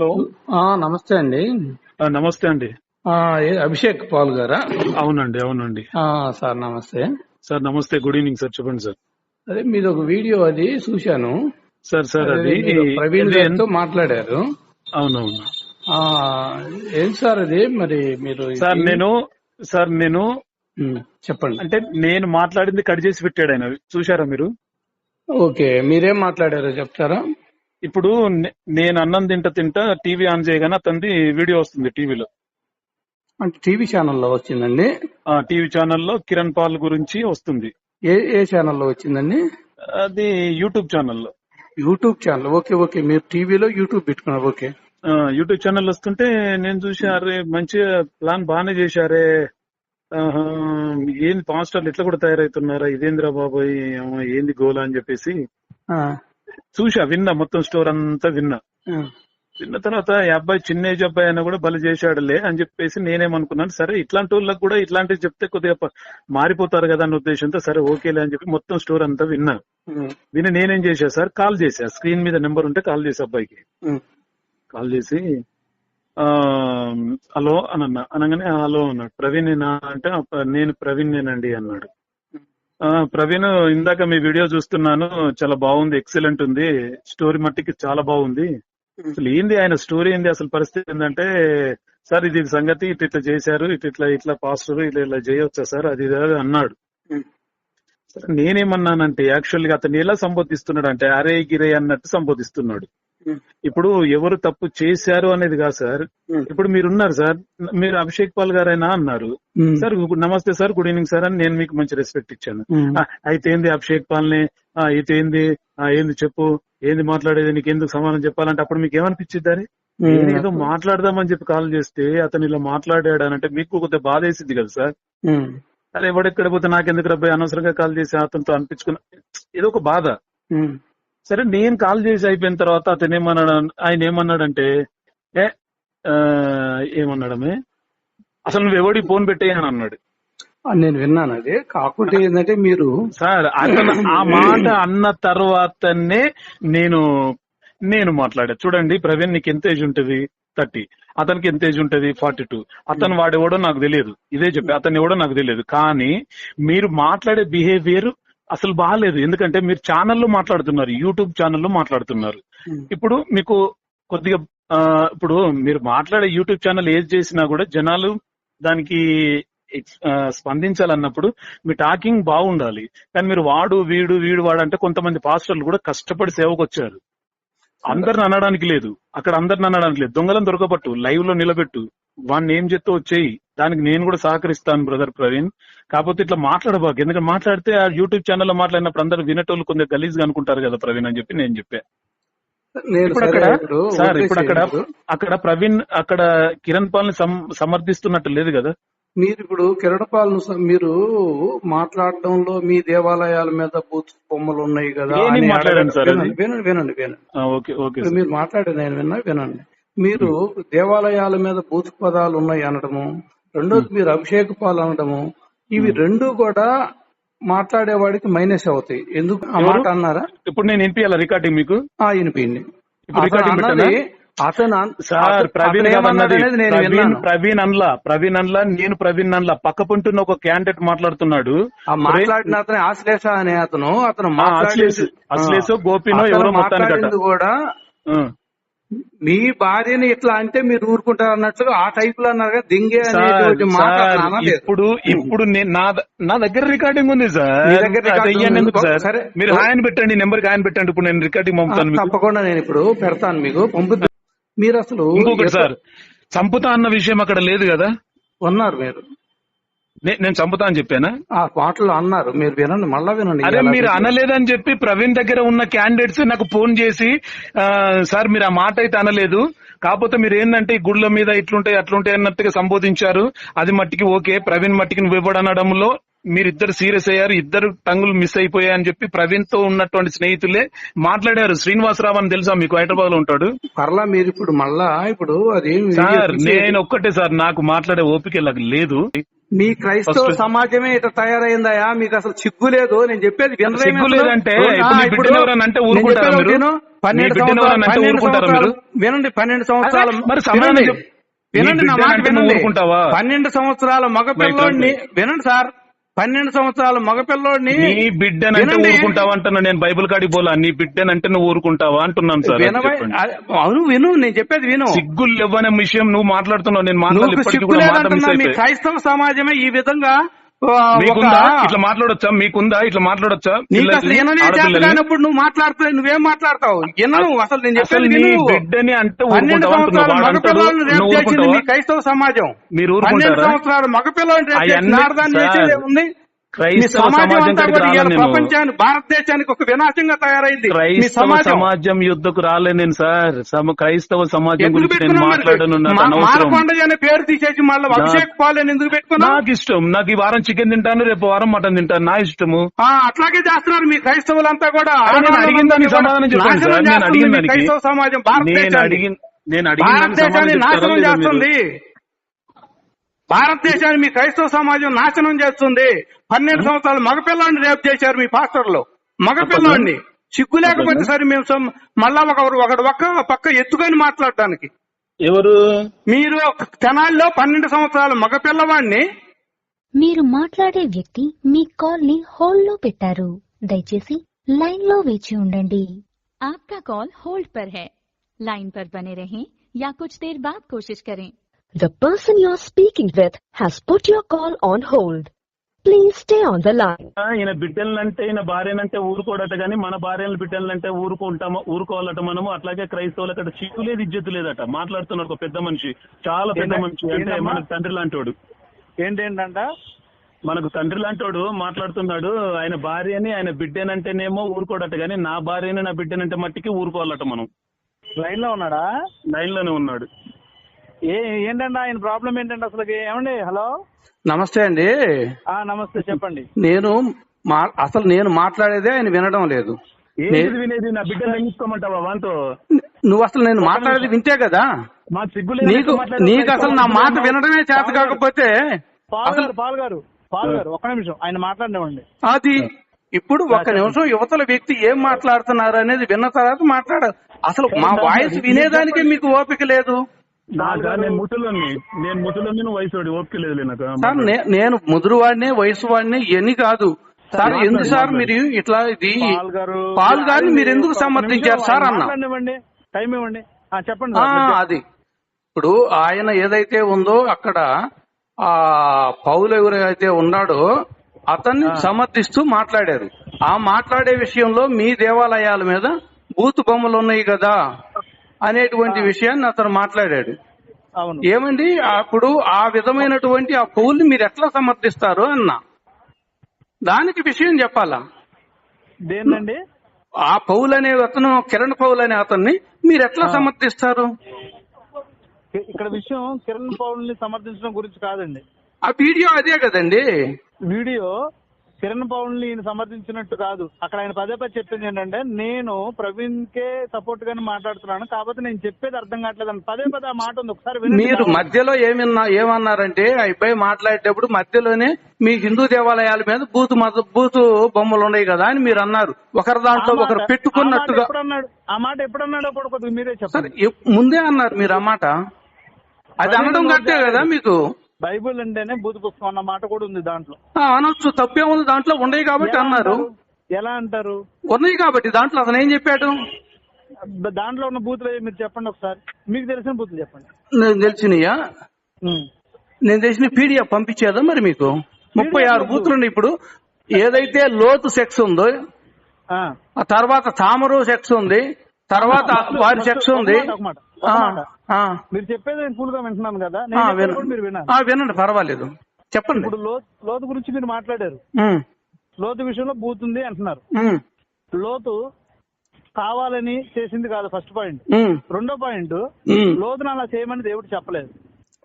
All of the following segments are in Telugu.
హలో. ఆ, నమస్తే అండి. నమస్తే అండి. అభిషేక్ పాల్ గారా? అవునండి అవునండి. సార్ నమస్తే. సార్ నమస్తే గుడ్ ఈవినింగ్ సార్ చెప్పండి సార్. అదే మీది ఒక వీడియో అది చూశాను. సార్ సార్ అదే ప్రవీణ్ గారితో ఎంత- మాట్లాడారు. అవునవును. ఆ ఏం సార్ అది? మరి మీరు సార్ నేను సార్ నేను చెప్పండి. అంటే నేను మాట్లాడింది కట్ చేసి పెట్టాడు ఆయన. చూశారా మీరు? ఓకే మీరేం మాట్లాడారో చెప్తారా? ఇప్పుడు నేను అన్నం తింట తింటా టీవీ ఆన్ చేయగానే అతనిది వీడియో వస్తుంది టీవీలో. అంటే టీవీ ఛానల్లో వచ్చిందండి? ఆ టీవీ ఛానల్లో కిరణ్ పాల్ గురించి వస్తుంది. ఏ ఏ ఛానల్లో వచ్చిందండి? అది యూట్యూబ్ ఛానల్లో. YouTube channel. Okay okay. మీరు టీవీలో యూట్యూబ్ పెట్టుకున్నారు. ఓకే. యూట్యూబ్ ఛానల్ వస్తుంటే నేను చూసి అరే మంచిగా ప్లాన్ బాగానే చేశారే. ఏంది పాస్టర్లు ఇట్లా కూడా తయారవుతున్నారా? ఇదేంద్రా బాబాయ్? ఏమో, ఏంది గోలా అని చెప్పేసి. ఆ, చూసా విన్నా మొత్తం స్టోర్ అంతా విన్నా. విన్న తర్వాత ఈ అబ్బాయి చిన్న ఏజ్ అబ్బాయి అయినా కూడా బలి చేశాడులే అని చెప్పేసి నేనేమనుకున్నాను. సరే ఇట్లాంటి వాళ్ళకి కూడా ఇట్లాంటివి చెప్తే కొద్దిగా మారిపోతారు కదా అన్న ఉద్దేశంతో సరే ఓకేలే అని చెప్పి మొత్తం స్టోర్ అంతా విన్నా. విని నేనేం చేశా సార్? కాల్ చేశా. స్క్రీన్ మీద నెంబర్ ఉంటే కాల్ చేసా అబ్బాయికి. కాల్ చేసి ఆ హలో అని అన్నా. అనగానే "ఆ, హలో అన్నాడు. ప్రవీణ్ అంటే "అప్ప- నేను ప్రవీణ్ నేనండి అన్నాడు. "ఆ, ప్రవీణ్ ఇందాక మీ వీడియో చూస్తున్నాను. చాలా బాగుంది ఎక్సలెంట్ ఉంది. స్టోరీ మట్టికి చాలా బాగుంది. అసలు ఏంది ఆయన స్టోరీ ఏంది? అసలు పరిస్థితి ఏంటంటే సార్ ఇది సంగతి ఇట్ ఇట్లా చేశారు ఇట్ ఇట్లా ఇట్లా పాస్టర్ ఇట్లా ఇట్లా చేయొచ్చా సార్? అది అన్నాడు. నేనేమన్నానంటే యాక్చువల్గా అతను ఎలా సంబోధిస్తున్నాడు అంటే అరే గిరే అన్నట్టు సంబోధిస్తున్నాడు. ఇప్పుడు ఎవరు తప్పు చేశారు అనేది కాదు సార్. ఉమ్, ఇప్పుడు మీరున్నారు సార్. మీరు అభిషేక్ పాల్ గారైనా అన్నారు. ఉమ్, సార్ నమస్తే సార్ గుడ్ ఈవినింగ్ సార్ అని నేను మీకు మంచి రెస్పెక్ట్ ఇచ్చాను. అయితే ఏంది అభిషేక్ పాల్ని ఆ, అయితే ఏంది ఏంది చెప్పు ఏంది మాట్లాడేది నీకు ఎందుకు సమాధానం చెప్పాలంటే అప్పుడు మీకు ఏమనిపించింది నేను ఏదో మాట్లాడదామని చెప్పి కాల్ చేస్తే అతను ఇలా మాట్లాడాడు అని అంటే మీకు కొద్దిగా బాధ వేసింది కదా సార్. అరే ఎవడెక్కడ పోతే నాకెందుకు రబ్బాయి అనవసరంగా కాల్ చేసి అతనితో అనిపించుకున్న ఏదో ఒక బాధ. సరే నేను కాల్ చేసి అయిపోయిన తర్వాత అతను ఏమన్నాడు ఆయన ఏమన్నాడంటే ఏ ఏమన్నాడమే? అసలు నువ్వు ఎవడి ఫోన్ పెట్టేయని అన్నాడు. నేను విన్నాను అది. కాకుంటే ఏంటంటే మీరు సార్ అతను ఆ మాట అన్న తర్వాతనే నేను నేను మాట్లాడా. చూడండి ప్రవీణ్ నీకు ఎంత ఏజ్ ఉంటది? థర్టీ. అతనికి ఎంత ఏజ్ ఉంటది? Forty two. అతను వాడెవడో నాకు తెలియదు. ఇదే చెప్పి. అతను ఎవడో నాకు తెలియదు. కానీ మీరు మాట్లాడే బిహేవియర్ అసలు బాగాలేదు ఎందుకంటే మీరు ఛానల్లో మాట్లాడుతున్నారు. యూట్యూబ్ ఛానల్లో మాట్లాడుతున్నారు. ఇప్పుడు మీకు కొద్దిగా ఇప్పుడు మీరు మాట్లాడే యూట్యూబ్ ఛానల్ ఏది చేసినా కూడా జనాలు దానికి స్పందించాలన్నప్పుడు మీ టాకింగ్ బాగుండాలి. కానీ మీరు వాడు వీడు వీడు వాడు అంటే కొంతమంది పాస్టర్లు కూడా కష్టపడి సేవకు వచ్చారు అందరిని అనడానికి లేదు. అక్కడ అందరిని అనడానికి లేదు. దొంగలను దొరకబట్టు. లైవ్లో నిలబెట్టు. వాడిని ఏం చెప్తే వచ్చేయి దానికి నేను కూడా సహకరిస్తాను బ్రదర్ ప్రవీణ్. కాకపోతే ఇట్లా మాట్లాడబాకు. ఎందుకంటే మాట్లాడితే ఆ యూట్యూబ్ ఛానల్లో మాట్లాడినప్పుడు అందరు వినేటోళ్ళు గలీజ్గా అనుకుంటారు కదా ప్రవీణ్ అని చెప్పి నేను చెప్పా. నేను ఇప్పుడు అక్కడ సార్ ఇప్పుడు అక్కడ. అక్కడ ప్రవీణ్ అక్కడ కిరణ్ పాల్ని సమర్థిస్తున్నట్టు లేదు కదా. మీరు ఇప్పుడు కిరణపాలను స- మీరు మాట్లాడడంలో మీ దేవాలయాల మీద బూత్ బొమ్మలు ఉన్నాయి కదా? వినండి వినండి వినండి. మీరు మాట్లాడేది నేను విన్నా వినండి. మీరు దేవాలయాల మీద బూత్ పదాలు ఉన్నాయి అనడము రెండోది మీరు అభిషేక పాలు అనడము ఇవి రెండు కూడా మాట్లాడేవాడికి మైనస్ అవుతాయి. ఎందుకు? ఆ మాట అన్నారా? ఇప్పుడు నేను వినిపించాలా రికార్డింగ్ మీకు? ఆ అతను సార్ ప్రవీణ్ అన్లా ప్రవీణ్ అన్లా నేను ప్రవీణ్ అన్లా. పక్క పుంటున్న ఒక క్యాండిడేట్ మాట్లాడుతున్నాడు. మాట్లాడిన అతను ఆశ్లేష అనే అతను అతను అశ్లేష్ గోపినో ఎవరో మొత్తానికి. మాట్లాడింది కూడా. మీ భార్యని ఇట్లా అంటే మీరు ఊరుకుంటారు అన్నట్లుగా ఆ టైప్లో అన్నారు దింగే అనేటువంటి మాట. ఇప్పుడు ఇప్పుడు నా దగ్గర రికార్డింగ్ ఉంది సార్. సార్. మీరు ఆయన పెట్టండి నెంబర్ ఆయన పెట్టండి ఇప్పుడు నేను రికార్డింగ్ పంపుతాను తప్పకుండా నేను ఇప్పుడు పెడతాను మీకు. పంపుతా మీరు అసలు ఇంకొకటి సార్ చంపుతా అన్న విషయం అక్కడ లేదు కదా? ఉన్నారు మీరు. నేను చంపుతా అని చెప్పానా? ఆ మాటలు అన్నారు. మీరు వినండి మళ్ళా వినండి. అరే ఎలా మీరు. అనలేదని చెప్పి ప్రవీణ్ దగ్గర ఉన్న క్యాండిడేట్స్ నాకు ఫోన్ చేసి సార్ మీరు ఆ మాట అయితే అనలేదు. కాకపోతే మీరు ఏంటంటే ఈ గుళ్ళ మీద ఇట్లుంటాయి అట్లుంటాయి అన్నట్టుగా సంబోధించారు. అది మట్టికి ఓకే. ప్రవీణ్ మట్టికి నువ్వు ఇవ్వడనడంలో మీరిద్దరు సీరియస్ అయ్యారు. ఇద్దరు టంగులు మిస్ అయిపోయాయి అని చెప్పి ప్రవీణ్తో ఉన్నటువంటి స్నేహితులే మాట్లాడారు. శ్రీనివాసరావు అని తెలుసా మీకు? హైదరాబాద్లో ఉంటాడు. పర్లా మీరు ఇప్పుడు మళ్ళా ఇప్పుడు అది సార్ నేను ఒక్కటే సార్ నాకు మాట్లాడే ఓపిక లేదు. మీ క్రైస్తవ సమాజమే ఇట్లా తయారైందయా మీకు అసలు సిగ్గు లేదు నేను చెప్పేది వినరేమి సిగ్గు అసలు? లేదంటే ఆ, ఇప్పుడు మీ ఇప్పుడు బిడ్డను ఎవరన్నా అంటే నేను ఊరుకుంటారా చెప్పేది మీరు? విను. పన్నెండు మీ బిడ్డను సంవత్సరాలు ఎవరన్నా అంటే పన్నెండు ఊరుకుంటారా సంవత్సరాలు మీరు? వినండి పన్నెండు సంవత్సరాలు మరి వినండి. నా మాట వినండి ఊరుకుంటావా? పన్నెండు సంవత్సరాల మగపిల్లోడిని వినండి సార్ పన్నెండు సంవత్సరాల మగపిల్లోడిని నీ బిడ్డనంటే. ఊరుకుంటావా అంటున్నా నేను బైబిల్ కాడికి పోలా నీ బిడ్డనంటే నువ్వు ఊరుకుంటావా అంటున్నాను సార్. అవును విను నేను చెప్పేది విను సిగ్గులు లేవనే విషయం నువ్వు మాట్లాడుతున్నావు నేను మాట్లాడి నువ్వు ఇప్పటికీ సిగ్గు కూడా మాట మిస్ లేదంటున్నా మీ అయిపోయి క్రైస్తవ సమాజమే ఈ విధంగా ఇట్లా మాట్లాడొచ్చా? మీకుందా? ఇట్లా మాట్లాడొచ్చా? నీకు అసలు చేత? కానప్పుడు నువ్వు మాట్లాడుతున్నావు నువ్వేం మాట్లాడతావు? వినను అసలు నేను అసలు చెప్పేది నీ విను బిడ్డని అంటే పన్నెండు. సంవత్సరాల మగపిల్లలను రేపు నువ్వు చేసింది ఊరుకుంటావా? మీ క్రైస్తవ సమాజం. మీరు పన్నెండు సంవత్సరాల రేపు చేసేది ఏముంది ప్రపంచాన్ని భారతదేశానికి ఒక వినాశంగా తయారైంది. క్రైస్తవ సమాజం. యుద్ధకు రాలే నేను సార్. సమ క్రైస్తవ సమాజం గురించి నేను? మాట్లాడను పేరు తీసేసి మళ్ళీ అభిషేక్ పాల్ అని ఎందుకు పెట్టుకున్నావు? నాకు ఇష్టం నాకు ఈ వారం చికెన్ తింటాను రేపు వారం మటన్ తింటాను. నా ఇష్టము. అట్లాగే చేస్తున్నారు మీ క్రైస్తవులంతా కూడా. అడిగిన దానికి సమాధానం చెప్పండి నేను అడిగిన దానికి క్రైస్తవ సమాజం నేను అడిగిన నాశనం? చేస్తుంది. భారతదేశాన్ని మీ క్రైస్తవ సమాజం నాశనం చేస్తుంది పన్నెండు సంవత్సరాలు మగపిల్లాడిని రేపు చేశారు మీ పాస్టర్లు మగపిల్లాడిని సిగ్గు లేకపోతే సరే మేము సమ్- మళ్ళా ఒక ఒకడు ఒక్క పక్క ఎత్తుకొని మాట్లాడడానికి ఎవరు మీరు తెనాలిలో పన్నెండు సంవత్సరాల మగపిల్లవాడిని మీరు మాట్లాడే వ్యక్తి మీ కాల్ ని హోల్డ్ లో పెట్టారు దయచేసి లైన్ లో వేచి ఉండండి आपका कॉल होल्ड पर है लाइन पर बने रहें या कुछ देर बाद कोशिश करें The person you're speaking with has put your call on hold. Please stay on the line. ఆ, ఈయన బిడ్డలనంటే ఈయన భార్యనంటే ఊరుకోడట గానీ మన భార్యల బిడ్డలంటే ఊరుకుంటామో ఊరుకోవాలట మనము. అట్లాగే క్రైస్తవులకు అక్కడ సిగ్గు లేదు ఇజ్జతు లేదట. మాట్లాడుతున్నారు ఒక పెద్ద మనిషి. చాలా పెద్ద మనిషి. అంటే? మనకు తండ్రి లాంటోడు. ఏంటేంటంట మనకు తండ్రి లాంటోడు మాట్లాడుతున్నాడు. ఆయన భార్యని ఆయన బిడ్డనంటేనేమో ఊరుకోడట గానీ నా భార్యని నా బిడ్డనంటే మట్టికి ఊరుకోవాలట మనం. లైన్లో ఉన్నాడా? లైన్లోనే ఉన్నాడు. ఏ ఏంటంట ఆయన ప్రాబ్లం ఏంటంటే అసలు ఏమండి? హలో? నమస్తే అండి. ఆ నమస్తే చెప్పండి. నేను అసలు నేను మాట్లాడేదే ఆయన వినడం లేదు. వినేది? నా వాంతో? నువ్వు అసలు నేను మాట్లాడేది వింటే కదా? నీకు నీకు అసలు నా మాట వినడమే చేత కాకపోతే అసలు గారు పాల్ గారు పాల్ గారు ఒక్క నిమిషం. ఆయన మాట్లాడినివ్వండి. అది ఇప్పుడు ఒక నిమిషం యువతల వ్యక్తి ఏం మాట్లాడుతున్నారు అనేది విన్న తర్వాత మాట్లాడారు అసలు మా వాయిస్ వినేదానికే మీకు ఓపిక లేదు. నేను ముసలోని నేను ముసలోని నువ్వు వయసు ఓపిక లేదు నాకు. సార్ నేను ముదురువాడినే వయసు వాడిని ఇవన్నీ కాదు. సార్ ఎందుకు సార్ మీరు ఇట్లా ఇది పాల్ గారు పాల్ గారిని మీరు ఎందుకు సమర్థించారు సార్ అన్న? టైం ఇవ్వండి. ఆ చెప్పండి ఆ, సార్, మీరు చెప్పండి. అది. ఇప్పుడు ఆయన ఏదైతే ఉందో అక్కడ ఆ పౌలు ఎవరైతే ఉన్నాడో అతన్ని సమర్థిస్తూ మాట్లాడారు. ఆ మాట్లాడే విషయంలో మీ దేవాలయాల మీద బూతు బొమ్మలు ఉన్నాయి కదా. అనేటువంటి విషయాన్ని అతను మాట్లాడాడు. అవును. ఏమండి? అప్పుడు ఆ విధమైనటువంటి ఆ పౌల్ని మీరు ఎట్లా సమర్థిస్తారు అన్న. దానికి విషయం చెప్పాలా? దేన్నండి? ఆ పౌలు అనే అతను కిరణ్ పౌల్ అనే అతన్ని మీరు ఎట్లా సమర్థిస్తారు? ఇక్కడ విషయం కిరణ్ పౌల్ని సమర్థించడం గురించి కాదండి. ఆ వీడియో అదే కదండి. వీడియో కిరణ్ పౌల్ని ఈయన సమర్థించినట్టు కాదు. అక్కడ ఆయన పదే పదే చెప్పింది ఏంటంటే నేను ప్రవీణ్ కే సపోర్ట్ గానే మాట్లాడుతున్నాను కాబట్టి నేను చెప్పేది అర్థం కావట్లేదు అని పదే పదే ఆ మాట ఉంది. ఒకసారి మీరు. మధ్యలో ఏమన్నా ఏమన్నారంటే ఆ అబ్బాయి మాట్లాడేటప్పుడు మధ్యలోనే మీ హిందూ దేవాలయాల మీద బూతు మత బూతు బొమ్మలు ఉన్నాయి కదా అని మీరు అన్నారు. ఒకరి దాంట్లో ఒకరు పెట్టుకున్నట్టుగా ఆ మాట ఎప్పుడు అన్నాడో కూడా కొద్దిగా మీరే ఎప్- ముందే అన్నారు మీరు ఆ మాట. అది అనడం కట్టే కదా మీకు? బైబిల్ అంటేనే బూతు పుస్తకం అన్న మాట కూడా ఉంది దాంట్లో. ఆ, అనొచ్చు. తప్పేముంది దాంట్లో ఉన్నాయి కాబట్టి ఎలా అన్నారు? ఎలా అంటారు? ఉన్నాయి కాబట్టి. దాంట్లో అతను ఏం చెప్పాడు? బ- దాంట్లో ఉన్న బూతులు ఏవి మీరు చెప్పండి ఒకసారి. మీకు తెలిసిన బూతులు చెప్పండి. నేను తెలిసినయా? ఉమ్. నేను తెలిసిన పీడిఎఫ్ పంపించేదా మరి మీకు? ముప్పై ఆరు. బూతులు ఉన్నాయి ఇప్పుడు. ఏదైతే లోతు సెక్స్ ఉందో ఆ. ఆ తర్వాత తామరు సెక్స్ ఉంది తర్వాత వారి సెక్స్ ఉంది ఒక మాట, ఒక మీరు చెప్పేది నేను ఫుల్గా వింటున్నాను కదా. వినండి. మీరు వినాలి. ఆ, వినండి పర్వాలేదు. చెప్పండి. ఇప్పుడు లోతు గురించి మీరు మాట్లాడారు. లోతు విషయంలో బూతుంది అంటున్నారు. లోతు కావాలని చేసింది కాదు ఫస్ట్ పాయింట్. రెండో పాయింట్ లోతును అలా చేయమని దేవుడు చెప్పలేదు.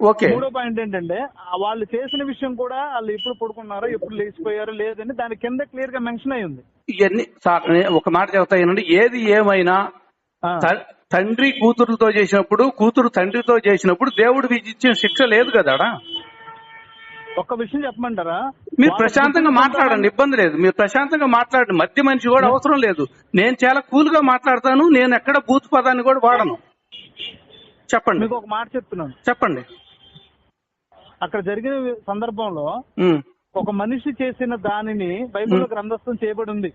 ఓకే. మూడో పాయింట్ ఏంటంటే వాళ్ళు చేసిన విషయం కూడా వాళ్ళు ఎప్పుడు పడుకున్నారో ఎప్పుడు లేచిపోయారో లేదని దాని కింద క్లియర్గా మెన్షన్ అయి ఉంది. ఇవన్నీ సార్ ఒక మాట చెప్తా ఏనండి ఏది ఏమైనా తండ్రి కూతురుతో చేసినప్పుడు కూతురు తండ్రితో చేసినప్పుడు దేవుడు విధించిన శిక్ష లేదు కదా ఒక్క విషయం చెప్పమంటారా? మీరు ప్రశాంతంగా మాట్లాడండి ఇబ్బంది లేదు. మీరు ప్రశాంతంగా మాట్లాడండి. మధ్య మనిషి కూడా అవసరం లేదు. నేను చాలా కూల్గా మాట్లాడతాను నేను ఎక్కడ బూత్ పదాన్ని కూడా వాడను. చెప్పండి. మీకు ఒక మాట చెప్తున్నాను. చెప్పండి. అక్కడ జరిగిన సందర్భంలో ఒక మనిషి చేసిన దానిని బైబిల్లో గ్రంథస్థం చేయబడి ఉంది.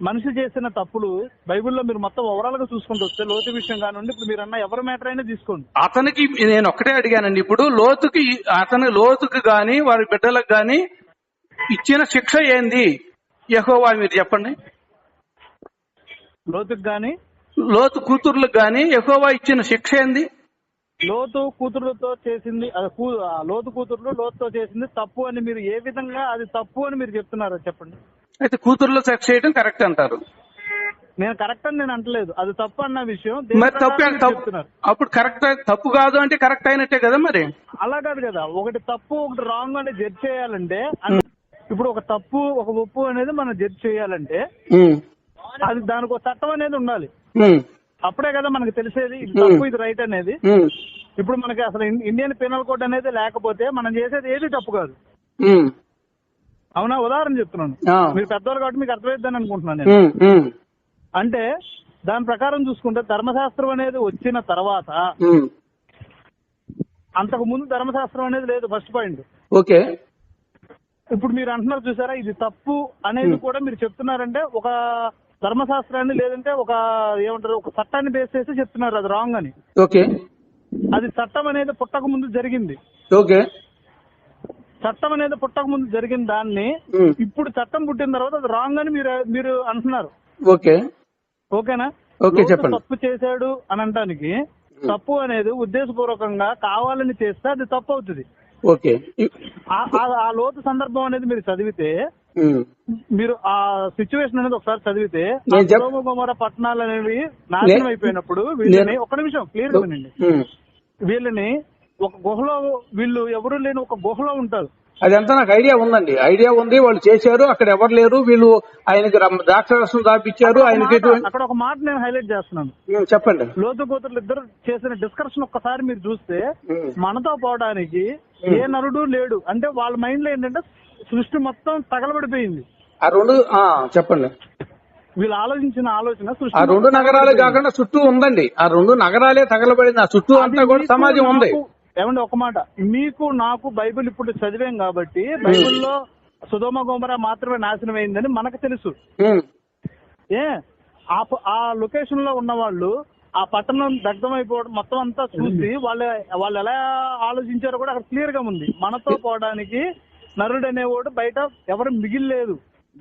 మనిషి చేసిన తప్పులు బైబిల్లో మీరు మొత్తం ఓవరాల్గా చూసుకుంటూ వస్తే లోతు విషయం కానివ్వండి ఇప్పుడు మీరు అన్న ఎవరి మ్యాటర్ అయినా తీసుకోండి. అతనికి నేను ఒక్కటే అడిగానండి ఇప్పుడు లోతుకి అతని లోతుకి గాని వారి బిడ్డలకు గాని ఇచ్చిన శిక్ష ఏంది? యెహోవా మీరు చెప్పండి. లోతుకి గాని? లోతు కూతుర్లకు గాని యెహోవా ఇచ్చిన శిక్ష ఏంది? లోతు కూతురుతో చేసింది లోతు కూతురులో లోతుతో చేసింది తప్పు అని మీరు ఏ విధంగా అది తప్పు అని మీరు చెప్తున్నారో చెప్పండి. అయితే కూతుర్లో శిక్ష చేయడం కరెక్ట్ అంటారు. నేను కరెక్ట్ అని నేను అంటలేదు. అది తప్పు అన్న విషయం. మరి తప్పు అప్పుడు కరెక్ట్ తప్పు కాదు అంటే కరెక్ట్ అయినట్టే కదా మరి? అలా కాదు కదా. ఒకటి తప్పు ఒకటి రాంగ్ అని జడ్జ్ చేయాలంటే ఇప్పుడు ఒక తప్పు ఒక ఒప్పు అనేది మనం జడ్జ్ చేయాలంటే అది దానికి ఒక చట్టం అనేది ఉండాలి. అప్పుడే కదా మనకు తెలిసేది. ఇది తప్పు ఇది రైట్ అనేది. ఇప్పుడు మనకి అసలు ఇండియన్ పీనల్ కోడ్ అనేది లేకపోతే మనం చేసేది ఏది తప్పు కాదు. అవునా? ఉదాహరణ చెప్తున్నాను. మీరు పెద్దవాళ్ళు కాబట్టి మీకు అర్థమైద్దని అనుకుంటున్నాను నేను. అంటే దాని ప్రకారం చూసుకుంటే ధర్మశాస్త్రం అనేది వచ్చిన తర్వాత. అంతకు ముందు ధర్మశాస్త్రం అనేది లేదు ఫస్ట్ పాయింట్ ఓకే. ఇప్పుడు మీరు అంటున్నారు చూసారా ఇది తప్పు అనేది కూడా మీరు చెప్తున్నారంటే ఒక ధర్మశాస్త్రాన్ని లేదంటే ఒక ఏమంటారు ఒక చట్టాన్ని బేస్ చేసి చెప్తున్నారు అది రాంగ్ అని. ఓకే. అది చట్టం అనేది పుట్టక ముందు జరిగింది. ఓకే. చట్టం అనేది పుట్టక ముందు జరిగిన దాన్ని ఇప్పుడు చట్టం పుట్టిన తర్వాత అది రాంగ్ అని మీరు మీరు అంటున్నారు. ఓకే. ఓకేనా? ఓకే, చెప్పండి. తప్పు చేశాడు అని అనటానికి తప్పు అనేది ఉద్దేశపూర్వకంగా కావాలని చేస్తే అది తప్పు అవుతుంది. ఓకే. ఆ- లోతు సందర్భం అనేది మీరు చదివితే మీరు ఆ సిచ్యువేషన్ అనేది ఒకసారి చదివితే పట్టణాలు అనేవి నాశనం అయిపోయినప్పుడు వీళ్ళని ఒక్క నిమిషం క్లియర్ వినండి. వీళ్ళని ఒక గుహలో వీళ్ళు ఎవరు లేని ఒక గుహలో ఉంటారు. అదంతా నాకు ఐడియా ఉందండి. ఐడియా ఉంది వాళ్ళు చేశారు అక్కడ ఎవరు లేరు వీళ్ళు ఆయనకి ద్రాక్షరసం దాపిచ్చారు ఒక ఆయనకి అక్కడ ఒక మాట నేను హైలైట్ చేస్తున్నాను. చెప్పండి. లోతు కూతురు ఇద్దరు చేసిన డిస్కషన్ ఒక్కసారి మీరు చూస్తే మనతో పోవడానికి ఏ నరుడు లేడు. అంటే వాళ్ళ మైండ్లో ఏంటంటే సృష్టి మొత్తం తగలబడిపోయింది. ఆ రెండు ఆ, చెప్పండి. వీళ్ళు ఆలోచించిన ఆలోచన ఆ రెండు నగరాలే. కాకుండా చుట్టూ ఉందండి. ఆ రెండు నగరాలే తగలబడింది. ఆ చుట్టూ అంతా కూడా సమాజం ఉంది. ఏమండి ఒక మాట. మీకు నాకు బైబిల్ ఇప్పుడు చదివాం కాబట్టి బైబిల్లో సుధోమ గోమర మాత్రమే నాశనం అయిందని మనకు తెలుసు. ఏ? ఆ లొకేషన్లో ఉన్న వాళ్ళు ఆ పట్టణం దగ్ధమైపోవడం మొత్తం అంతా చూసి వాళ్ళు వాళ్ళు ఎలా ఆలోచించారో కూడా అక్కడ క్లియర్గా ఉంది. మనతో పోవడానికి నరుడు అనేవాడు బయట ఎవరు మిగిలిలేదు.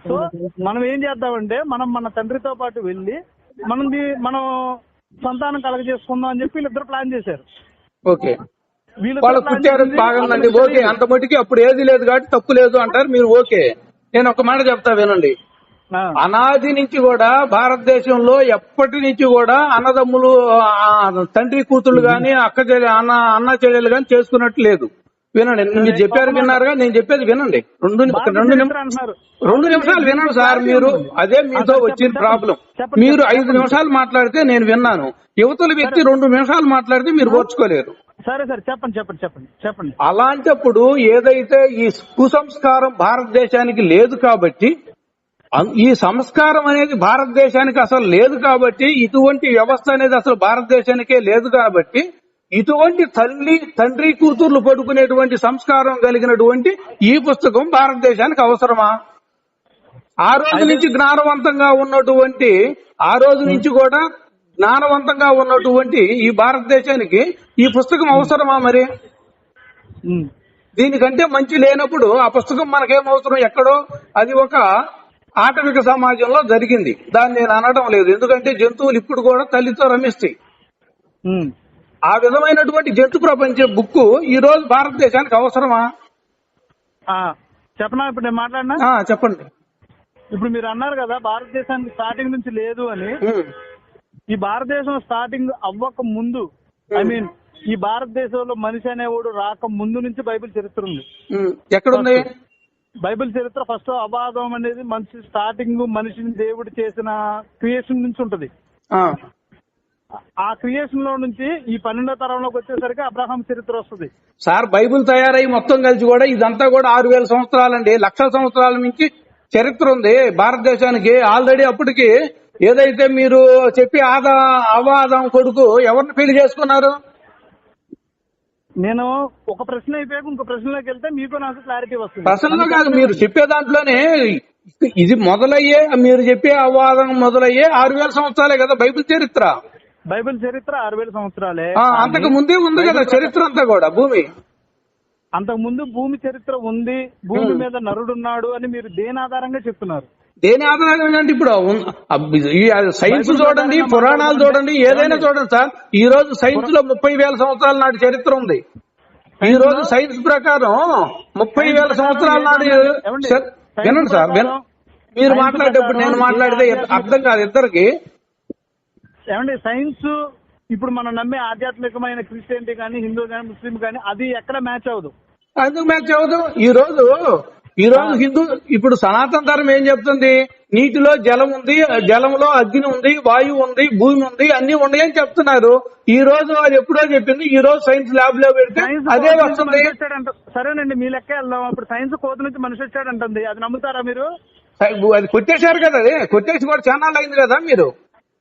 సో మనం ఏం చేద్దామంటే మనం మన తండ్రితో పాటు వెళ్ళి మనం మనం సంతానం కలగజేసుకుందాం అని చెప్పి వీళ్ళిద్దరు ప్లాన్ చేశారు. ఓకే. వీళ్ళు పుట్టారు బాగుందండి ఓకే అంత మటుకి అప్పుడు ఏది లేదు కాబట్టి తప్పు లేదు అంటారు మీరు ఓకే. నేను ఒక మాట చెప్తా వినండి. అనాది నుంచి కూడా భారతదేశంలో ఎప్పటి నుంచి కూడా అన్నదమ్ములు తండ్రి కూతుళ్ళు గాని అక్క అన్న అన్న చెల్లెలు గాని చేసుకున్నట్టు లేదు. వినండి మీరు చెప్పారు విన్నారుగా నేను చెప్పేది వినండి. రెండు రెండు నిమిషాలు రెండు నిమిషాలు వినండి సార్ మీరు అదే మీతో వచ్చిన ప్రాబ్లం మీరు ఐదు నిమిషాలు మాట్లాడితే నేను విన్నాను. యువతల వ్యక్తి రెండు నిమిషాలు మాట్లాడితే మీరు ఓర్చుకోలేరు. సరే సరే చెప్పండి చెప్పండి చెప్పండి చెప్పండి. అలాంటప్పుడు ఏదైతే ఈ కుసంస్కారం భారతదేశానికి లేదు కాబట్టి ఈ సంస్కారం అనేది భారతదేశానికి అసలు లేదు కాబట్టి ఇటువంటి వ్యవస్థ అనేది అసలు భారతదేశానికే లేదు కాబట్టి ఇటువంటి తల్లి తండ్రి కూతుర్లు పడుకునేటువంటి సంస్కారం కలిగినటువంటి ఈ పుస్తకం భారతదేశానికి అవసరమా? ఆ రోజు నుంచి జ్ఞానవంతంగా ఉన్నటువంటి ఆ రోజు నుంచి కూడా జ్ఞానవంతంగా ఉన్నటువంటి ఈ భారతదేశానికి ఈ పుస్తకం అవసరమా మరి. దీనికంటే మంచి లేనప్పుడు ఆ పుస్తకం మనకేం అవసరం? ఎక్కడో? అది ఒక ఆటవిక సమాజంలో జరిగింది. దాన్ని నేను అనడం లేదు. ఎందుకంటే జంతువులు ఇప్పుడు కూడా తల్లితో రమిస్తాయి. ఆ విధమైనటువంటి జంతు ప్రపంచ బుక్ ఈ రోజు భారతదేశానికి అవసరమా? చెప్పనా? ఇప్పుడు నేను మాట్లాడినా? చెప్పండి. ఇప్పుడు మీరు అన్నారు కదా భారతదేశానికి స్టార్టింగ్ నుంచి లేదు అని. ఈ భారతదేశం స్టార్టింగ్ అవ్వక ముందు ఐ మీన్ ఈ భారతదేశంలో మనిషి అనేవాడు రాక ముందు నుంచి బైబిల్ చరిత్ర ఉంది. ఉమ్, ఎక్కడుంది? బైబిల్ చరిత్ర ఫస్ట్ అబాధం అనేది మనిషి స్టార్టింగ్ మనిషిని దేవుడు చేసిన క్రియేషన్ నుంచి ఉంటది. ఆ, ఆ క్రియేషన్లో నుంచి ఈ పన్నెండో తరంలోకి వచ్చేసరికి అబ్రహాం చరిత్ర వస్తుంది. సార్ బైబిల్ తయారై మొత్తం కలిసి కూడా ఇదంతా కూడా ఆరు వేల సంవత్సరాలండి లక్షల సంవత్సరాల నుంచి చరిత్ర ఉంది. భారతదేశానికి ఆల్రెడీ అప్పటికి ఏదైతే మీరు చెప్పి ఆదా అవాదం కొడుకు ఎవరిని పెళ్ళి చేసుకున్నారు? నేను ఒక ప్రశ్న అయిపోయాక ఇంకో ప్రశ్నలోకి వెళ్తే మీకు నాకు క్లారిటీ వస్తుంది. ప్రశ్నలో కాదు మీరు చెప్పే దాంట్లోనే ఇది మొదలయ్యే మీరు చెప్పే అవాదం మొదలయ్యే ఆరు వేల సంవత్సరాలే కదా బైబిల్ చరిత్ర. బైబిల్ చరిత్ర ఆరు వేల సంవత్సరాలే. అంతకు ముందే ఉంది కదా చరిత్ర అంతా కూడా భూమి. అంతకు ముందు భూమి చరిత్ర ఉంది భూమి మీద నరుడున్నాడు అని మీరు దేని ఆధారంగా చెప్తున్నారు? దేని ఆధారంగా అంటే ఇప్పుడు సైన్స్ చూడండి పురాణాలు చూడండి ఏదైనా చూడండి సార్. ఈ రోజు సైన్స్లో ముప్పై వేల సంవత్సరాల నాటి చరిత్ర ఉంది. ఈ రోజు సైన్స్ ప్రకారం ముప్పై వేల సంవత్సరాల నాటి వినండి సార్ మీరు మాట్లాడేటప్పుడు నేను మాట్లాడితే అర్థం కాదు ఇద్దరికి. ఏమండి సైన్స్ ఇప్పుడు మనం నమ్మే ఆధ్యాత్మికమైన క్రిస్టియనిటీ కానీ హిందూ కానీ ముస్లిం కానీ అది ఎక్కడ మ్యాచ్ అవ్వదు. అందుకు మ్యాచ్ అవ్వదు. ఈ రోజు ఈ రోజు హిందూ ఇప్పుడు సనాతన ధర్మం ఏం చెప్తుంది? నీటిలో జలం ఉంది జలంలో అగ్ని ఉంది వాయువు ఉంది భూమి ఉంది అన్ని ఉన్నాయి అని చెప్తున్నారు. ఈ రోజు అది ఎప్పుడో చెప్పింది? ఈ రోజు సైన్స్ ల్యాబ్లో పెడితే అదే వస్తుంది. సరేనండి మీ లెక్క వెళ్దాం. అప్పుడు సైన్స్ కోతి నుంచి మనిషి వచ్చాడంటుంది అది నమ్ముతారా మీరు? అది కొట్టేశారు కదా అది కొట్టేసి కూడా చాలా అయింది కదా మీరు?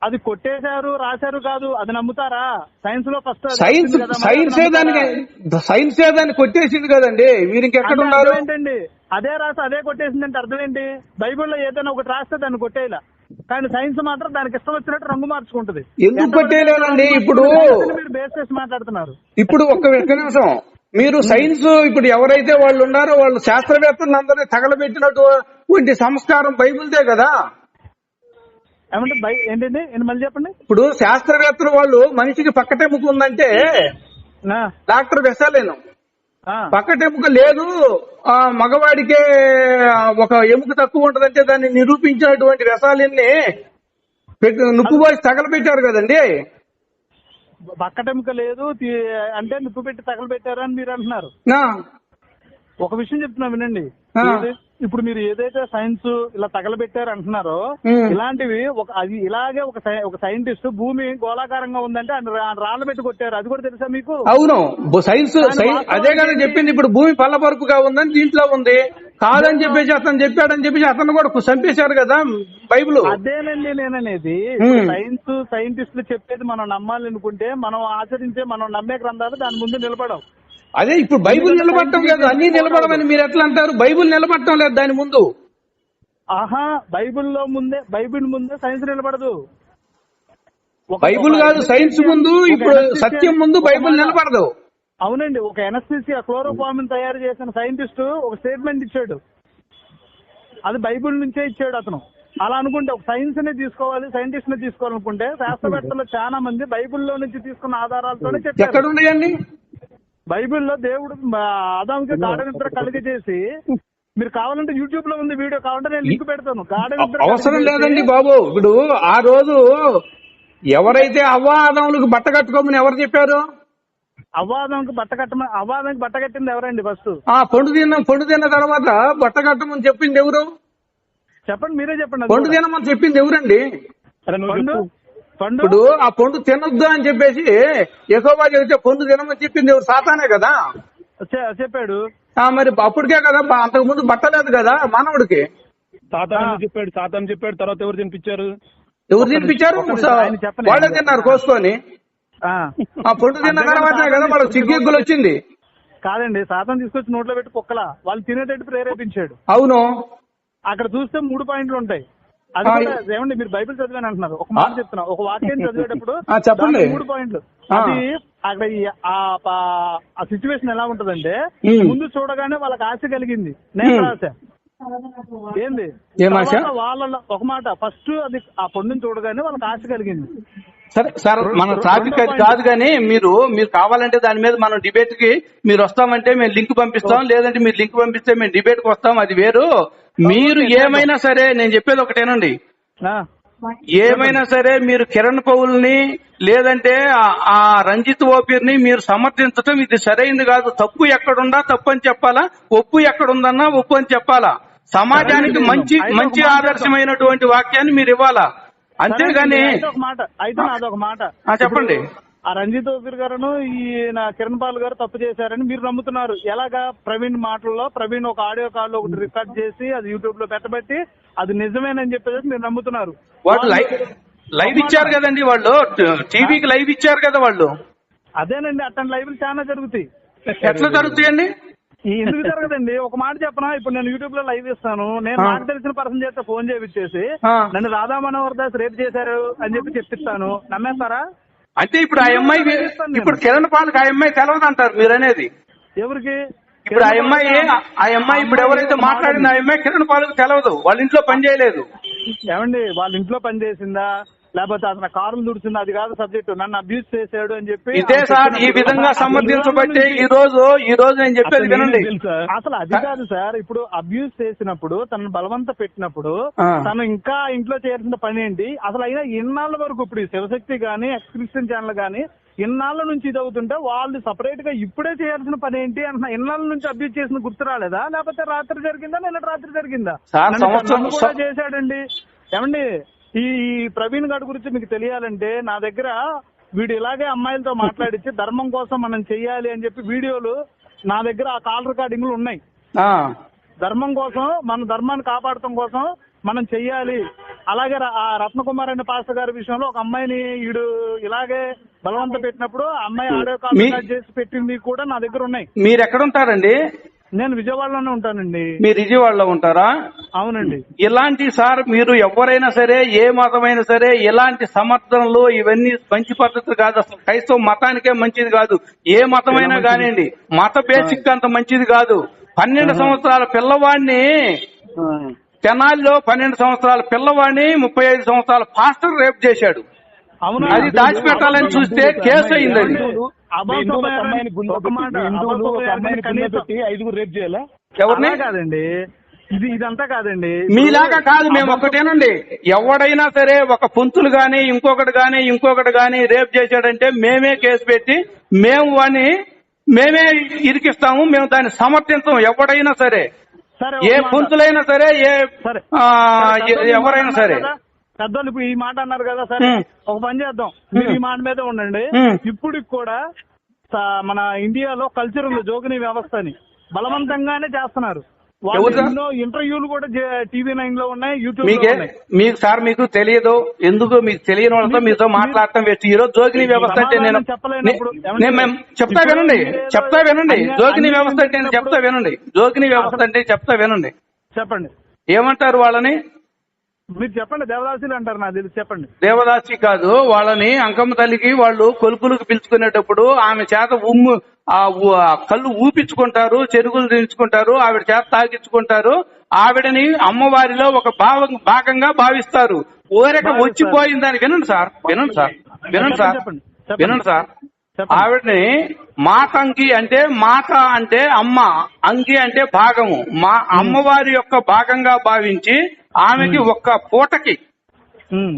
అది కొట్టేశారు రాశారు కాదు అది నమ్ముతారా? సైన్స్లో ఫస్ట్ సైన్స్ సైన్స్ దానికి సైన్స్ దాన్ని కొట్టేసింది కదండి. మీరు ఇంకెక్కడ ఉన్నారు? ఏంటండి అదే రాసి అదే కొట్టేసిందంటే అర్థం ఏంటి బైబిల్లో ఏదైనా ఒకటి రాస్తే దాన్ని కొట్టేయాల? కానీ సైన్స్ మాత్రం దానికి ఇష్టం వచ్చినట్టు రంగు మార్చుకుంటది. ఎందుకు కొట్టేయలేదండి? ఇప్పుడు మీరు బేస్ చేసి మాట్లాడుతున్నారు. ఇప్పుడు ఒక్క ఒక్క నిమిషం. మీరు సైన్స్ ఇప్పుడు ఎవరైతే వాళ్ళు ఉన్నారో వాళ్ళు శాస్త్రవేత్తలందరినీ తగలబెట్టినటువంటి సంస్కారం బైబిల్దే కదా. ఏమంటే ఏంటండి? మళ్ళీ చెప్పండి? ఇప్పుడు శాస్త్రవేత్తలు వాళ్ళు మనిషికి పక్కటెముక ఉందంటే డాక్టర్ వెసలేను. పక్కటెముక లేదు ఆ మగవాడికే ఒక ఎముక తక్కువ ఉంటదంటే దాన్ని నిరూపించినటువంటి వెసాలిని నుప్పు పోసి తగలబెట్టారు కదండి. బక్కటెముక లేదు అంటే నిప్పు పెట్టి తగలబెట్టారు అని మీరు అంటున్నారు. ఒక విషయం చెప్తున్నా వినండి. ఇప్పుడు మీరు ఏదైతే సైన్స్ ఇలా తగలబెట్టారు అంటున్నారో. ఇలాంటివి ఒక అది ఇలాగే ఒక ఒక సైంటిస్ట్ భూమి గోళాకారంగా ఉందంటే ఆయన రాళ్ళు పెట్టి కొట్టారు. అది కూడా తెలుసా మీకు? అవును. సైన్స్ అదే కదా చెప్పింది. ఇప్పుడు భూమి పల్లపరుపుగా ఉందని దీంట్లో ఉంది. కాదని చెప్పేసి అతను చెప్పాడని చెప్పేసి అతను కూడా చంపేశారు కదా బైబిల్. అదేనండి నేననేది. సైన్స్ సైంటిస్టులు చెప్పేది మనం నమ్మాలనుకుంటే మనం ఆచరించే మనం నమ్మే గ్రంథాలు దాని ముందు నిలబడవు. అదే ఇప్పుడు బైబిల్ నిలబడటం లేదు. అన్ని నిలబడమని మీరు ఎట్లా అంటారు? బైబిల్ నిలబడటం లేదు దాని ముందు. ఆహా బైబిల్లో ముందే బైబిల్ ముందే సైన్స్ నిలబడదు. ఒక- బైబిల్ కాదు సైన్స్ ముందు ఇప్పుడు సత్యం ముందు బైబిల్ నిలబడదు. అవునండి ఒక ఎనస్థిసియా క్లోరోఫార్మ్ తయారు చేసిన సైంటిస్ట్ ఒక స్టేట్మెంట్ ఇచ్చాడు. అది బైబిల్ నుంచే ఇచ్చాడు అతను. అలా అనుకుంటే ఒక సైన్స్ని తీసుకోవాలి సైంటిస్ట్ని తీసుకోవాలనుకుంటే శాస్త్రవేత్తలు చాలా మంది బైబిల్లో నుంచి తీసుకున్న ఆధారాలతోనే ఎక్కడ చెప్పారు. ఉన్నాయండి బైబిల్లో దేవుడు ఆదాంకి గాఢ నిద్ర కలిగజేసి మీరు కావాలంటే యూట్యూబ్లో ఉంది వీడియో కావాలంటే నేను లింక్ పెడతాను. గాఢ నిద్ర అవసరం లేదండి బాబు. ఇప్పుడు ఆ రోజు ఎవరైతే అవ్వాదములకు బట్ట కట్టుకోమని ఎవరు చెప్పారు? అవ్వాదంకి బట్ట కట్టమని అవ్వాదానికి బట్ట కట్టింది ఎవరండి ఫస్ట్? ఆ పండు తిన్న పండు తిన్న తర్వాత బట్ట కట్టమని చెప్పింది ఎవరు? చెప్పండి మీరే చెప్పండి పండు. తినమని చెప్పింది ఎవరండి? పండు? ఇప్పుడు ఆ పండు తినొద్దు అని చెప్పేసి ఎక్కువ చెబితే పండు తినమని చెప్పింది ఎవరు? సాతానే కదా? చెప్పాడు. ఆ మరి అప్పటికే కదా అంతకు ముందు బట్ట లేదు కదా మానవుడికి? సాతాను చెప్పాడు? సాతాను చెప్పాడు తర్వాత ఎవరు తినిపించారు? ఎవరు తినిపించారు. వాళ్ళే తిన్నారు కోసుకొని. ఆ. ఆ పండు తిన్న తర్వాతే కదా వాళ్ళకి చిగ్గెగ్గులు వచ్చింది. కాదండి సాతం తీసుకొచ్చి నోట్లో పెట్టి కుక్కల. వాళ్ళు తినేటట్టు ప్రేరేపించాడు. అవును. అక్కడ చూస్తే మూడు పాయింట్లు ఉంటాయి. అది ఆ, కూడా ఏమండి మీరు బైబిల్ చదివాను అంటున్నారు. ఒక మాట చెప్తున్నా. ఒక వాక్యం చదివేటప్పుడు చెప్పండి. మూడు పాయింట్లు. అది అక్కడ ఆ సిచ్యువేషన్ ఎలా ఉంటదంటే. ముందు చూడగానే వాళ్ళకి ఆశ కలిగింది. నేను. ఆశ? ఏంది వాళ్ళ ఒక మాట ఫస్ట్ అది ఆ పండుని చూడగానే వాళ్ళకి ఆశ కలిగింది. సరే సార్ మన ట్రాఫిక్ అది కాదు కానీ మీరు మీరు కావాలంటే దాని మీద మనం డిబేట్కి మీరు వస్తామంటే మేము లింక్ పంపిస్తాం లేదంటే మీరు లింక్ పంపిస్తే మేము డిబేట్కి వస్తాం అది వేరు. మీరు ఏమైనా సరే నేను చెప్పేది ఒకటేనండి. ఏమైనా సరే మీరు కిరణ్ పౌల్ని లేదంటే ఆ- రంజిత్ ఓపీర్ని మీరు సమర్థించటం ఇది సరైంది కాదు. తప్పు ఎక్కడుందా తప్పు అని చెప్పాలా? ఒప్పు ఎక్కడుందన్నా ఒప్పు అని చెప్పాలా? సమాజానికి మంచి మంచి ఆదర్శమైనటువంటి వాక్యాన్ని మీరు ఇవ్వాలా? అంతేగాని ఒక మాట. అయితే నాదొక మాట. చెప్పండి. ఆ రంజిత్ ఓఫీర్ గారును ఈ నా కిరణ్ పాల్ గారు తప్పు చేశారని మీరు నమ్ముతున్నారు. ఎలాగా ప్రవీణ్ మాటల్లో ప్రవీణ్ ఒక ఆడియో కాల్ ఒకటి రికార్డ్ చేసి అది యూట్యూబ్లో పెట్టబట్టి అది నిజమేనని చెప్పేసి మీరు నమ్ముతున్నారు. వాళ్ళు లైవ్ లైవ్ ఇచ్చారు కదండి వాళ్ళు. టీవీకి లైవ్ ఇచ్చారు కదా వాళ్ళు. అదేనండి అతని లైవ్లు చాలా జరుగుతాయి. ఎట్లా జరుగుతాయండి? ఎందుకు జరగదండి? ఒక మాట చెప్పనా? ఇప్పుడు నేను యూట్యూబ్లో లైవ్ ఇస్తాను. నేను. నాకు తెలిసిన పర్సన్ చేస్తే ఫోన్ చేపించేసి ఆ. నన్ను రాధా మనోహర్ దాస్ రేపు చేశారు అని చెప్పి చెప్పిస్తాను నమ్మేస్తారా? అంటే ఇప్పుడు ఆ అమ్మాయి ఇప్పుడు కిరణ్ పాల్కి ఆ అమ్మాయి తెలవదు అంటారు మీరు అనేది ఎవరికి? ఇప్పుడు ఆ అమ్మాయి ఆ అమ్మాయి ఇప్పుడు ఎవరైతే మాట్లాడిన ఆ అమ్మాయి కిరణ్ పాల్కి తెలవదు. వాళ్ళ ఇంట్లో పని చేయలేదు. ఏమండి? వాళ్ళ ఇంట్లో పని చేసిందా? లేకపోతే అతను కారులు దుడిచిందా అది కాదు సబ్జెక్ట్. నన్ను అబ్యూస్ చేశాడు అని చెప్పి ఇదే సార్ ఈ విధంగా సమర్థించబట్టి ఈ రోజు ఈ రోజు నేను చెప్పేది వినండి. అసలు అది కాదు సార్ ఇప్పుడు అబ్యూస్ చేసినప్పుడు తనను బలవంత పెట్టినప్పుడు. తను ఇంకా ఇంట్లో చేయాల్సిన పని ఏంటి? అసలు అయినా ఇన్నాళ్ళ వరకు ఇప్పుడు శివశక్తి గానీ ఎక్స్క్రిప్షన్ ఛానల్ గానీ ఇన్నాళ్ళ నుంచి ఇది అవుతుంటే వాళ్ళు సపరేట్గా ఇప్పుడే చేయాల్సిన పని ఏంటి అంటున్నా? ఇన్నాళ్ళ నుంచి అబ్యూస్ చేసిన గుర్తు రాలేదా? లేకపోతే రాత్రి జరిగిందా? నిన్న రాత్రి జరిగిందా? చేశాడండి. ఏమండి? ఈ ప్రవీణ్ గారి గురించి మీకు తెలియాలంటే నా దగ్గర వీడు ఇలాగే అమ్మాయిలతో మాట్లాడించి ధర్మం కోసం మనం చెయ్యాలి అని చెప్పి వీడియోలు నా దగ్గర ఆ కాల్ రికార్డింగ్లు ఉన్నాయి. ధర్మం కోసం మన ధర్మాన్ని కాపాడటం కోసం మనం చెయ్యాలి. అలాగే ఆ రత్నకుమార్ అనే పాస్టర్ గారి విషయంలో ఒక అమ్మాయిని వీడు ఇలాగే బలవంత పెట్టినప్పుడు అమ్మాయి ఆడియో కాల్ చేసి పెట్టింది కూడా నా దగ్గర ఉన్నాయి. మీరు ఎక్కడ ఉంటారండి నేను విజయవాడలోనే ఉంటానండి. మీరు విజయవాడలో ఉంటారా? అవునండి. ఇలాంటి సార్ మీరు ఎవరైనా సరే ఏ మతమైనా సరే ఇలాంటి సమర్థనలు ఇవన్నీ మంచి పద్ధతులు కాదు. అసలు క్రైస్తవ మతానికే మంచిది కాదు. ఏ మతమైనా కానివ్వండి మత బేసిక్ అంత మంచిది కాదు. పన్నెండు సంవత్సరాల పిల్లవాడిని తెనాలిలో పన్నెండు సంవత్సరాల పిల్లవాడిని ముప్పై ఐదు సంవత్సరాల పాస్టర్ రేప్ చేశాడు. అది దాచిపెట్టాలని చూస్తే కేసు అయింది అది. అబద్ధం ఒక మాట, అబద్ధం కనీసం ఐదుగురు రేపు చేయాలా? ఎవరిని? కాదండి. ఇది ఇదంతా కాదండి. మీలాగా కాదు మేము ఒకటేనండి. ఎవడైనా సరే ఒక పుంతులు గాని ఇంకొకటి గాని ఇంకొకటి గాని రేప్ చేశాడంటే మేమే కేసు పెట్టి మేము వాడిని మేమే ఇరికిస్తాము మేము దాన్ని సమర్థించం ఎవడైనా సరే. సరే ఏ. పుంతులైనా సరే ఏ ఎవరైనా సరే. పెద్దోళ్ళు ఇప్పుడు ఈ మాట అన్నారు కదా సరే. ఒక పని చేద్దాం. మీరు ఈ మాట మీద ఉండండి. ఇప్పుడు కూడా మన ఇండియాలో కల్చర్ ఉంది జోగిని వ్యవస్థని. బలవంతంగానే చేస్తున్నారు. ఇంటర్వ్యూలు కూడా టీవీ నైన్లో ఉన్నాయి యూట్యూబ్లో మీకే? ఉన్నాయి. మీకు సార్ మీకు తెలియదు. ఎందుకు? మీకు తెలియని వాళ్ళతో మీతో మాట్లాడటం వేస్ట్. ఈ రోజు జోగిని వ్యవస్థ అంటే నేను నేను మేము చెప్తా వినండి. చెప్తా వినండి. జోగిని వ్యవస్థ అంటే నేను చెప్తా వినండి. జోగిని వ్యవస్థ అంటే చెప్తా వినండి. చెప్పండి. ఏమంటారు వాళ్ళని? మీరు చెప్పండి దేవదాసులు అంటారు నాకు తెలిసి చెప్పండి. దేవదాసి కాదు వాళ్ళని అంకమ్మ తల్లికి వాళ్ళు కొలుపులకు పిలుచుకునేటప్పుడు ఆమె చేత ఉమ్ము ఆ కళ్ళు ఊపించుకుంటారు చెరుగులు దించుకుంటారు ఆవిడ చేత తాగించుకుంటారు ఆవిడని అమ్మవారిలో ఒక భావం భాగంగా భావిస్తారు. ఊరక వచ్చిపోయిందని వినండి సార్ వినండి సార్ వినండి సార్. వినండి సార్. ఆవిడని మాతంగి అంటే మాత అంటే అమ్మ అంగి అంటే భాగము. మా అమ్మవారి యొక్క భాగంగా భావించి ఆమెకి ఒక్క పూటకి.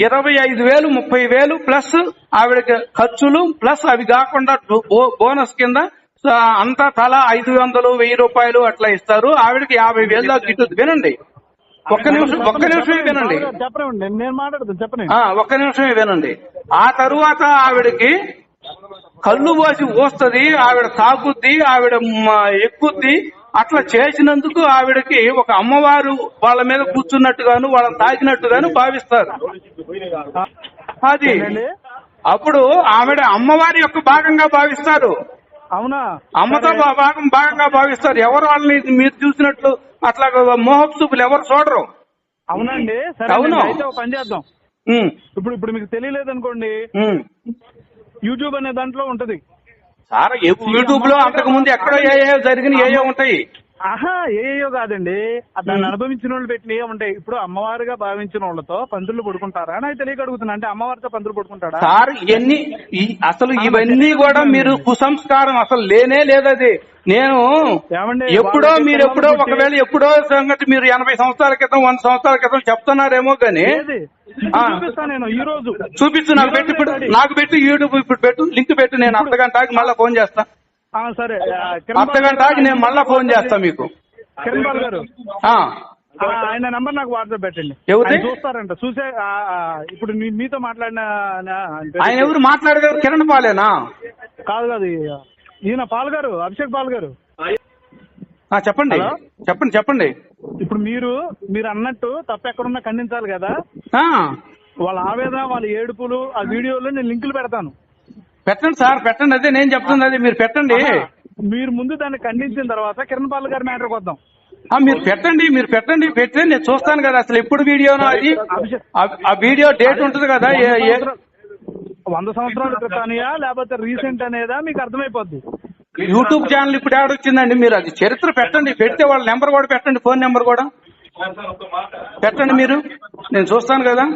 ఇరవై ఐదు వేలు ముప్పై వేలు ప్లస్ ఆవిడకి ఖర్చులు ప్లస్ అవి కాకుండా బోనస్ కింద అంతా తల ఐదు వందలు వెయ్యి రూపాయలు అట్లా ఇస్తారు. ఆవిడకి యాభై వేలు దాకా గిట్టుద్ది వినండి. ఒక్క నిమిషం ఒక్క నిమిషమే వినండి. ఒక్క నిమిషమే వినండి. ఆ తరువాత ఆవిడకి కళ్ళు పోసి ఊస్తుంది ఆవిడ తాగుద్ది ఆవిడ ఎక్కుద్ది అట్లా చేసినందుకు ఆవిడకి ఒక అమ్మవారు వాళ్ళ మీద కూర్చున్నట్టుగాను వాళ్ళని తాకినట్టుగాను భావిస్తారు. అది? అప్పుడు ఆవిడ అమ్మవారి యొక్క భాగంగా భావిస్తారు. అవునా? అమ్మతో భాగం భాగంగా భావిస్తారు. ఎవరు వాళ్ళని మీరు చూసినట్లు అట్లా మోహపు చూపులు ఎవరు చూడరు. అవునండి. అవును. పని చేద్దాం. ఇప్పుడు ఇప్పుడు మీకు తెలియలేదు అనుకోండి. యూట్యూబ్ అనే దాంట్లో ఉంటది. సార్ యూట్యూబ్లో అంతకు ముందు ఎక్కడో ఏ జరిగిన ఏ ఉంటాయి? ఆహా ఏయో కాదండి. దాన్ని అనుభవించిన వాళ్ళు పెట్టినవి ఉంటాయి. ఇప్పుడు అమ్మవారిగా భావించిన వాళ్ళతో పంతులు పడుకుంటారా? అని తెలియక అడుగుతున్నా. అంటే అమ్మవారితో పంతులు పడుకుంటాడా? సార్ ఇవన్నీ అసలు ఇవన్నీ కూడా మీరు కుసంస్కారం అసలు లేనే లేదది. నేను ఎప్పుడో మీరు ఎప్పుడో ఒకవేళ ఎప్పుడో సంగతి మీరు ఎనభై సంవత్సరాల క్రితం వంద సంవత్సరాల క్రితం చెప్తున్నారేమో గాని ఏది? ఆ. చూపిస్తా నేను ఈ రోజు. చూపించు నాకు పెట్టి ఇప్పుడు నాకు పెట్టి యూట్యూబ్ ఇప్పుడు పెట్టు లింక్ పెట్టు నేను అర్ధ గంట ఆగి మళ్ళా ఫోన్ చేస్తా. ఆ, సరే ఆ, కిరణ్ అర్ధ గంట ఆగి నేను మళ్ళా ఫోన్ చేస్తా మీకు. కిరణ్ బాల్ గారు. ఆ. ఆ, ఆయన నంబర్ నాకు వాట్సాప్ పెట్టండి. ఎవరిది? ఆయన చూస్తారంట. చూసే ఆ, ఆ, ఇప్పుడు మీ- మీతో మాట్లాడిన నా- ఆయన పేరు ఆయన ఎవరు మాట్లాడేది? కిరణ్ పాలేనా? కాదు కాదు ఈయన పాల్ గారు అభిషేక్ పాల్ గారు. ఆ, చెప్పండి. హలో? చెప్పండి చెప్పండి. ఇప్పుడు మీరు మీరు అన్నట్టు తప్పు ఎక్కడున్నా ఖండించాలి కదా. ఆ, వాళ్ళ ఆవేదన వాళ్ళ ఏడుపులు ఆ వీడియోలో నేను లింకులు పెడతాను. పెట్టండి సార్ పెట్టండి. అదే నేను చెప్తుంది అది మీరు పెట్టండి. మీరు ముందు దాన్ని ఖండించిన తర్వాత కిరణ్ పాల్ గారి మ్యాటర్కి వద్దాం. ఆ, మీరు పెట్టండి మీరు పెట్టండి పెడితే నేను చూస్తాను కదా అసలు ఎప్పుడు వీడియోనో అది. ఆ- వీడియో డేట్ ఉంటుంది కదా వంద సంవత్సరాలు- క్రితానియా లేకపోతే రీసెంట్ అనేదా? మీకు అర్థమైపోద్ది. యూట్యూబ్ ఛానల్ ఇప్పుడు వచ్చిందండి మీరు అది చరిత్ర పెట్టండి. పెడితే వాళ్ళ నెంబర్ కూడా పెట్టండి ఫోన్ నెంబర్ కూడా. పెట్టండి మీరు. నేను చూస్తాను కదా.